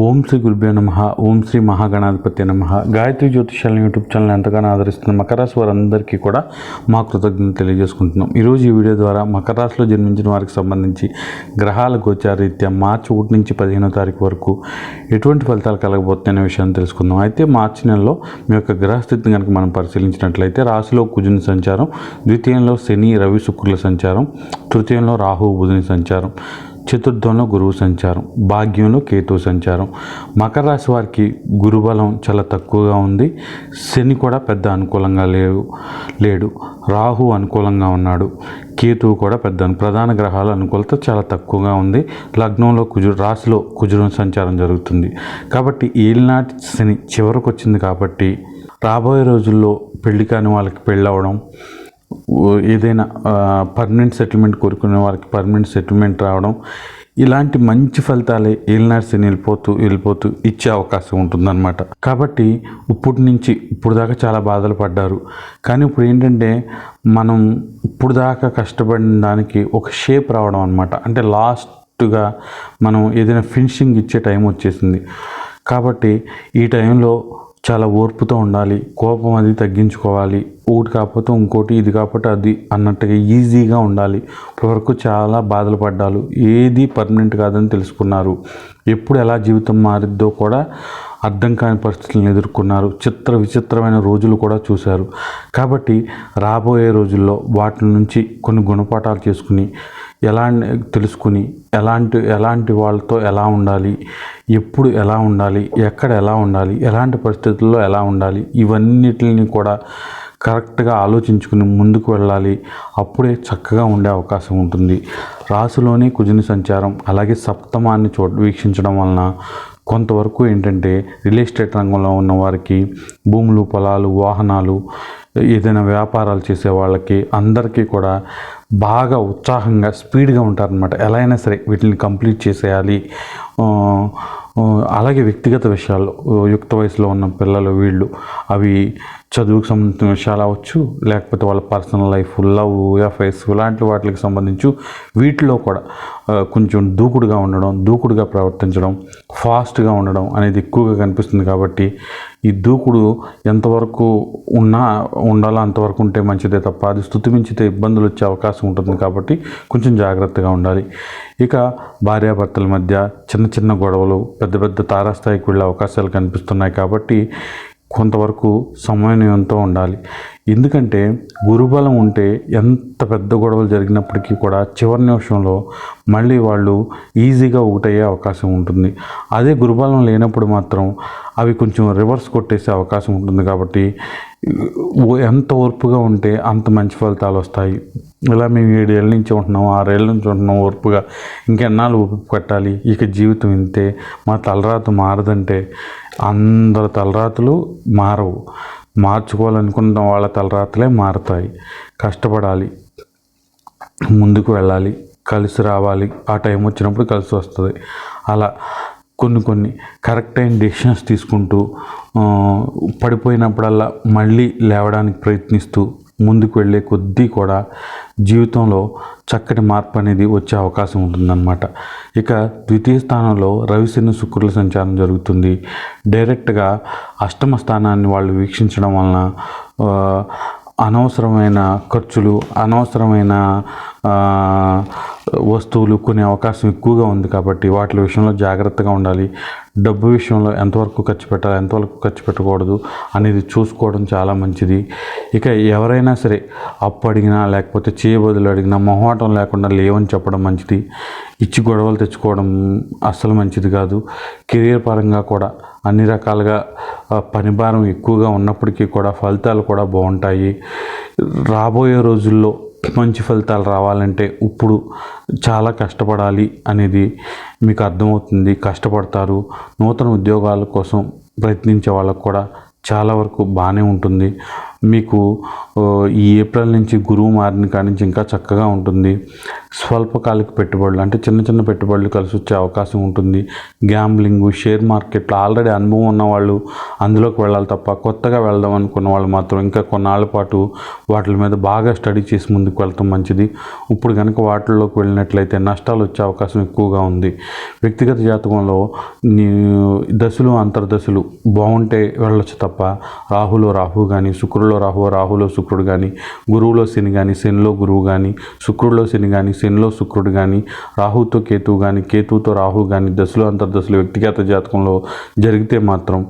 ఓం శ్రీ గురుభ్యో నమ ఓం శ్రీ మహాగణాధిపతి నమ. గాయత్రి జ్యోతిషాలను యూట్యూబ్ ఛానల్ ఎంతగానో ఆదరిస్తున్న మకర రాశి వారందరికీ కూడా మా కృతజ్ఞతలు తెలియజేసుకుంటున్నాం. ఈరోజు ఈ వీడియో ద్వారా మకర రాశిలో జన్మించిన వారికి సంబంధించి గ్రహాల గోచారీత్యా మార్చి ఒకటి నుంచి పదిహేనో తారీఖు వరకు ఎటువంటి ఫలితాలు కలగబోతున్నాయనే విషయాన్ని తెలుసుకుందాం. అయితే మార్చి నెలలో మీ యొక్క గ్రహస్థితిని కనుక మనం పరిశీలించినట్లయితే రాశిలో కుజుని సంచారం ద్వితీయంలో శని రవి శుక్రుల సంచారం తృతీయంలో రాహు బుధుని సంచారం. చతుర్థంలో గురువు సంచారం భాగ్యంలో కేతు సంచారం. మకర రాశి వారికి గురుబలం చాలా తక్కువగా ఉంది. శని కూడా పెద్ద అనుకూలంగా లేవు లేడు. రాహు అనుకూలంగా ఉన్నాడు. కేతువు కూడా పెద్ద ప్రధాన గ్రహాల అనుకూలత చాలా తక్కువగా ఉంది. లగ్నంలో కుజుడు రాశిలో కుజుడు సంచారం జరుగుతుంది. కాబట్టి ఏలినాటి శని చివరకు వచ్చింది కాబట్టి రాబోయే రోజుల్లో పెళ్ళి కాని వాళ్ళకి పెళ్ళవడం ఓ- ఏదైనా పర్మనెంట్ సెటిల్మెంట్ కోరుకునే వారికి పర్మనెంట్ సెటిల్మెంట్ రావడం ఇలాంటి మంచి ఫలితాలే ఏలినాడ్సిని వెళ్ళిపోతూ వెళ్ళిపోతూ ఇచ్చే అవకాశం ఉంటుందన్నమాట. కాబట్టి ఇప్పటి నుంచి ఇప్పుడు దాకా చాలా బాధలు పడ్డారు. కానీ ఇప్పుడు ఏంటంటే మనం ఇప్పుడు దాకా కష్టపడిన దానికి ఒక షేప్ రావడం అనమాట అంటే లాస్ట్గా మనం ఏదైనా ఫినిషింగ్ ఇచ్చే టైం వచ్చేసింది. కాబట్టి ఈ టైంలో చాలా ఓర్పుతో ఉండాలి కోపం అది తగ్గించుకోవాలి. ఒకటి కాకపోతే ఇంకోటి ఇది కాకపోతే అది అన్నట్టుగా ఈజీగా ఉండాలి. ఇప్పటివరకు చాలా బాధలు పడ్డాలు. ఏది పర్మనెంట్ కాదని తెలుసుకున్నారు. ఎప్పుడు ఎలా జీవితం మారిద్దో కూడా అర్థం కాని పరిస్థితులను ఎదుర్కొన్నారు. చిత్ర విచిత్రమైన రోజులు కూడా చూశారు. కాబట్టి రాబోయే రోజుల్లో వాటి నుంచి కొన్ని గుణపాఠాలు చేసుకుని ఎలా తెలుసుకుని ఎలాంటి ఎలాంటి వాళ్ళతో ఎలా ఉండాలి ఎప్పుడు ఎలా ఉండాలి ఎక్కడ ఎలా ఉండాలి ఎలాంటి పరిస్థితుల్లో ఎలా ఉండాలి ఇవన్నిటిని కూడా కరెక్ట్గా ఆలోచించుకుని ముందుకు వెళ్ళాలి. అప్పుడే చక్కగా ఉండే అవకాశం ఉంటుంది. రాసులోని కుజుని సంచారం అలాగే సప్తమాన్ని చూ వీక్షించడం వలన కొంతవరకు ఏంటంటే రియల్ ఎస్టేట్ రంగంలో ఉన్న వారికి భూములు పొలాలు వాహనాలు ఏదైనా వ్యాపారాలు చేసే వాళ్ళకి అందరికీ కూడా బాగా ఉత్సాహంగా స్పీడ్గా ఉంటారనమాట ఎలా అయినా సరే వీటిని కంప్లీట్ చేసేయాలి. అలాగే వ్యక్తిగత విషయాల్లో యుక్త వయసులో ఉన్న పిల్లలు వీళ్ళు అవి చదువుకు సంబంధించిన విషయాలు అవ్వచ్చు లేకపోతే వాళ్ళ పర్సనల్ లైఫ్ లవ్ ఎఫ్ఐఎస్ ఇలాంటి వాటికి సంబంధించి వీటిలో కూడా కొంచెం దూకుడుగా ఉండడం దూకుడుగా ప్రవర్తించడం ఫాస్ట్గా ఉండడం అనేది ఎక్కువగా కనిపిస్తుంది కాబట్టి ఈ దూకుడు ఎంతవరకు ఉన్నా ఉండాలో అంతవరకు ఉంటే మంచిదే తప్ప అది స్థుతి మించితే ఇబ్బందులు వచ్చే అవకాశం ఉంటుంది కాబట్టి కొంచెం జాగ్రత్తగా ఉండాలి. ఇక భార్యాభర్తల మధ్య చిన్న చిన్న గొడవలు పెద్ద పెద్ద తారాస్థాయికి వెళ్ళే అవకాశాలు కనిపిస్తున్నాయి కాబట్టి కొంతవరకు సమన్వయంతో ఉండాలి. ఎందుకంటే గురుబలం ఉంటే ఎంత పెద్ద గొడవలు జరిగినప్పటికీ కూడా చివరి నిమిషంలో మళ్ళీ వాళ్ళు ఈజీగా ఒకటయ్యే అవకాశం ఉంటుంది. అదే గురుబలం లేనప్పుడు మాత్రం అవి కొంచెం రివర్స్ కొట్టేసే అవకాశం ఉంటుంది కాబట్టి ఎంత ఓర్పుగా ఉంటే అంత మంచి ఫలితాలు వస్తాయి. ఇలా మేము ఏడేళ్ళ నుంచి ఉంటున్నాం ఆరేళ్ళ నుంచి ఉంటున్నాం ఓర్పుగా. ఇంకెన్నాళ్ళు ఓపిక పట్టాలి? ఇక జీవితం ఇంతే. మా తలరాత మారదంటే అందరి తలరాతలు మారవు. మార్చుకోవాలనుకున్న వాళ్ళ తలరాతలే మారుతాయి. కష్టపడాలి. ముందుకు వెళ్ళాలి. కలిసి రావాలి. ఆ టైం వచ్చినప్పుడు కలిసి వస్తుంది. అలా కొన్ని కొన్ని కరెక్ట్ అయిన డెసిషన్స్ తీసుకుంటూ పడిపోయినప్పుడల్లా మళ్ళీ లేవడానికి ప్రయత్నిస్తూ ముందుకు వెళ్ళే కొద్దీ కూడా జీవితంలో చక్కటి మార్పు అనేది వచ్చే అవకాశం ఉంటుందన్నమాట. ఇక ద్వితీయ స్థానంలో రవిశని శుక్రుల సంచారం జరుగుతుంది. డైరెక్ట్గా అష్టమ స్థానాన్ని వాళ్ళు వీక్షించడం వలన అనవసరమైన ఖర్చులు అనవసరమైన వస్తువులు కొనే అవకాశం ఎక్కువగా ఉంది కాబట్టి వాటి విషయంలో జాగ్రత్తగా ఉండాలి. డబ్బు విషయంలో ఎంతవరకు ఖర్చు పెట్టాలి ఎంతవరకు ఖర్చు పెట్టకూడదు అనేది చూసుకోవడం చాలా మంచిది. ఇక ఎవరైనా సరే అప్పు అడిగినా లేకపోతే చేయబదులు అడిగినా మొహమాటం లేకుండా లేవని చెప్పడం మంచిది. ఇచ్చి గొడవలు తెచ్చుకోవడం అస్సలు మంచిది కాదు. కెరియర్ పరంగా కూడా అన్ని రకాలుగా పనిభారం పని భారం ఎక్కువగా ఉన్నప్పటికీ కూడా ఫలితాలు కూడా బాగుంటాయి. రాబోయే రోజుల్లో మంచి ఫలితాలు రావాలంటే ఇప్పుడు చాలా కష్టపడాలి అనేది మీకు అర్థమవుతుంది. కష్టపడతారు. నూతన ఉద్యోగాల కోసం ప్రయత్నించే వాళ్ళకు కూడా చాలా వరకు బాగానే ఉంటుంది. మీకు ఈ ఏప్రిల్ నుంచి గురువు మారిన కాడి నుంచి ఇంకా చక్కగా ఉంటుంది. స్వల్పకాలిక పెట్టుబడులు అంటే చిన్న చిన్న పెట్టుబడులు కలిసి వచ్చే అవకాశం ఉంటుంది. గ్యాంబ్లింగ్ షేర్ మార్కెట్లో ఆల్రెడీ అనుభవం ఉన్నవాళ్ళు అందులోకి వెళ్ళాలి తప్ప కొత్తగా వెళ్దాం అనుకున్న వాళ్ళు మాత్రం ఇంకా కొన్నాళ్ళ పాటు వాటి మీద బాగా స్టడీ చేసి ముందుకు వెళ్తాం మంచిది. ఇప్పుడు కనుక వాటిల్లోకి వెళ్ళినట్లయితే నష్టాలు వచ్చే అవకాశం ఎక్కువగా ఉంది. వ్యక్తిగత జాతకంలో దశలు అంతర్దశలు బాగుంటే వెళ్ళొచ్చు తప్ప రాహులో రాహు కానీ శుక్రులో రాహువు రాహులో శుక్రుడు కానీ గురువులో శని కానీ శనిలో గురువు కానీ శుక్రుడిలో శని కానీ శనిలో శుక్రుడు కానీ రాహుతో కేతువు కానీ కేతువుతో రాహు కానీ దశలు అంతర్దశలు వ్యక్తిగత జాతకంలో జరిగితే మాత్రం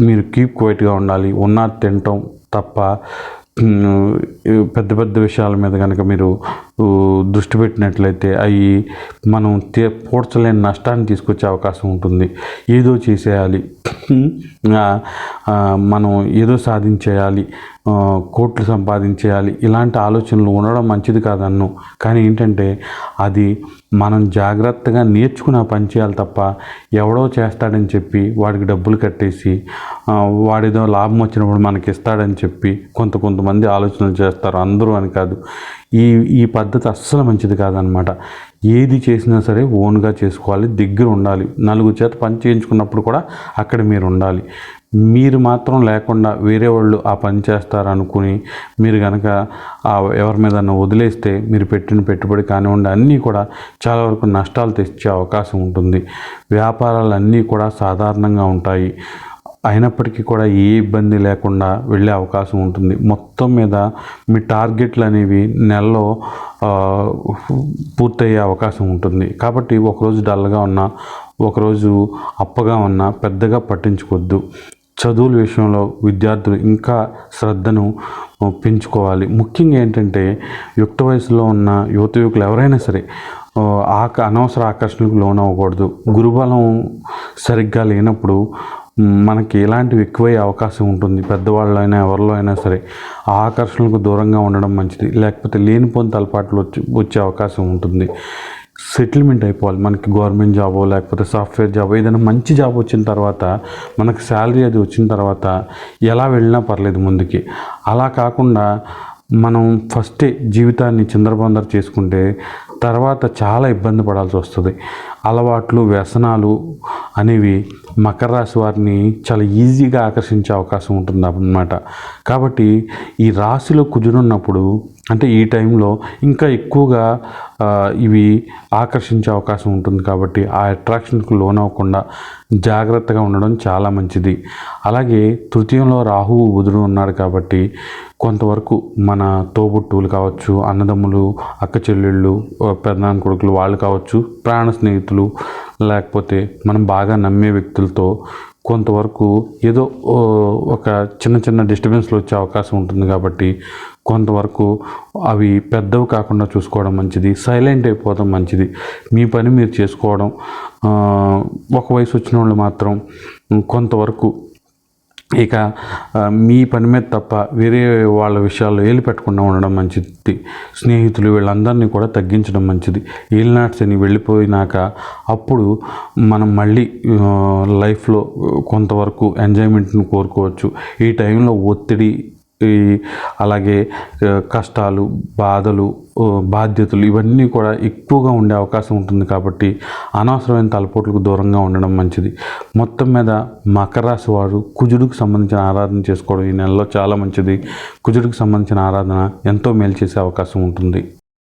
మీరు కీప్ క్వైట్గా ఉండాలి. ఉన్న తినటం తప్ప పెద్ద పెద్ద విషయాల మీద కనుక మీరు దృష్టి పెట్టినట్లయితే అవి మనం తే పూడ్చలేని నష్టాన్ని తీసుకొచ్చే అవకాశం ఉంటుంది. ఏదో చేసేయాలి. మనం ఏదో సాధించేయాలి. కోట్లు సంపాదించేయాలి. ఇలాంటి ఆలోచనలు ఉండడం మంచిది కాదన్ను. కానీ ఏంటంటే అది మనం జాగ్రత్తగా నేర్చుకుని ఆ పని చేయాలి తప్ప ఎవడో చేస్తాడని చెప్పి వాడికి డబ్బులు కట్టేసి వాడిదో లాభం వచ్చినప్పుడు మనకి ఇస్తాడని చెప్పి కొంత కొంతమంది ఆలోచనలు చేస్తారు. అందరూ అని కాదు. ఈ ఈ పద్ధతి అస్సలు మంచిది కాదనమాట. ఏది చేసినా సరే ఓన్గా చేసుకోవాలి దగ్గర ఉండాలి. నలుగురు చేత పని చేయించుకున్నప్పుడు కూడా అక్కడ మీరు ఉండాలి. మీరు మాత్రం లేకుండా వేరే వాళ్ళు ఆ పని చేస్తారనుకుని మీరు కనుక ఆ ఎవరి మీద వదిలేస్తే మీరు పెట్టిన పెట్టుబడి కానివ్వండి అన్నీ కూడా చాలా వరకు నష్టాలు తెచ్చే అవకాశం ఉంటుంది. వ్యాపారాలన్నీ కూడా సాధారణంగా ఉంటాయి. అయినప్పటికీ కూడా ఏ ఇబ్బంది లేకుండా వెళ్ళే అవకాశం ఉంటుంది. మొత్తం మీద మీ టార్గెట్లు అనేవి నెలలో పూర్తయ్యే అవకాశం ఉంటుంది. కాబట్టి ఒకరోజు డల్గా ఉన్నా ఒకరోజు అప్పగా ఉన్నా పెద్దగా పట్టించుకోవద్దు. చదువుల విషయంలో విద్యార్థులు ఇంకా శ్రద్ధను పెంచుకోవాలి. ముఖ్యంగా ఏంటంటే యుక్త వయసులో ఉన్న యువత యువకులు ఎవరైనా సరే ఆక అనవసర ఆకర్షణలకు లోనవ్వకూడదు. గురుబలం సరిగ్గా లేనప్పుడు మనకి ఇలాంటివి ఎక్కువయ్యే అవకాశం ఉంటుంది. పెద్దవాళ్ళు అయినా ఎవరిలో అయినా సరే ఆ ఆకర్షణలకు దూరంగా ఉండడం మంచిది. లేకపోతే లేనిపోని తలపాట్లు వచ్చి వచ్చే అవకాశం ఉంటుంది. సెటిల్మెంట్ అయిపోవాలి. మనకి గవర్నమెంట్ జాబో లేకపోతే సాఫ్ట్వేర్ జాబో ఏదైనా మంచి జాబ్ వచ్చిన తర్వాత మనకు శాలరీ అది వచ్చిన తర్వాత ఎలా వెళ్ళినా పర్లేదు ముందుకి. అలా కాకుండా మనం ఫస్టే జీవితాన్ని చిందరబందర చేసుకుంటే తర్వాత చాలా ఇబ్బంది పడాల్సి వస్తుంది. అలవాట్లు వ్యసనాలు అనేవి మకర రాశి వారిని చాలా ఈజీగా ఆకర్షించే అవకాశం ఉంటుంది అన్నమాట కాబట్టి ఈ రాశిలో కుజునున్నప్పుడు అంటే ఈ టైంలో ఇంకా ఎక్కువగా ఇవి ఆకర్షించే అవకాశం ఉంటుంది కాబట్టి ఆ అట్రాక్షన్కు లోనవ్వకుండా జాగ్రత్తగా ఉండడం చాలా మంచిది. అలాగే తృతీయంలో రాహువు బుధుడు ఉన్నాడు కాబట్టి కొంతవరకు మన తోబుట్టువులు కావచ్చు అన్నదమ్ములు అక్క చెల్లెళ్ళు పెద్దనాన్న కొడుకులు వాళ్ళు కావచ్చు ప్రాణ స్నేహితులు లేకపోతే మనం బాగా నమ్మే వ్యక్తులతో కొంతవరకు ఏదో ఒక చిన్న చిన్న డిస్టర్బెన్స్లు వచ్చే అవకాశం ఉంటుంది కాబట్టి కొంతవరకు అవి పెద్దవి కాకుండా చూసుకోవడం మంచిది సైలెంట్ అయిపోవడం మంచిది. మీ పని మీరు చేసుకోవడం ఒక వయసు వచ్చిన వాళ్ళు మాత్రం కొంతవరకు ఇక మీ పని మీద తప్ప వేరే వాళ్ళ విషయాల్లో ఏలు పెట్టకుండా ఉండడం మంచిది. స్నేహితులు వీళ్ళందరినీ కూడా తగ్గించడం మంచిది. ఏలినాట్స్ అని వెళ్ళిపోయినాక అప్పుడు మనం మళ్ళీ లైఫ్లో కొంతవరకు ఎంజాయ్మెంట్ని కోరుకోవచ్చు. ఈ టైంలో ఒత్తిడి అలాగే కష్టాలు బాధలు బాధ్యతలు ఇవన్నీ కూడా ఎక్కువగా ఉండే అవకాశం ఉంటుంది కాబట్టి అనవసరమైన తలపోట్లకు దూరంగా ఉండడం మంచిది. మొత్తం మీద మకర రాశి వారు కుజుడికి సంబంధించిన ఆరాధన చేసుకోవడం ఈ నెలలో చాలా మంచిది. కుజుడికి సంబంధించిన ఆరాధన ఎంతో మేలు చేసే అవకాశం ఉంటుంది.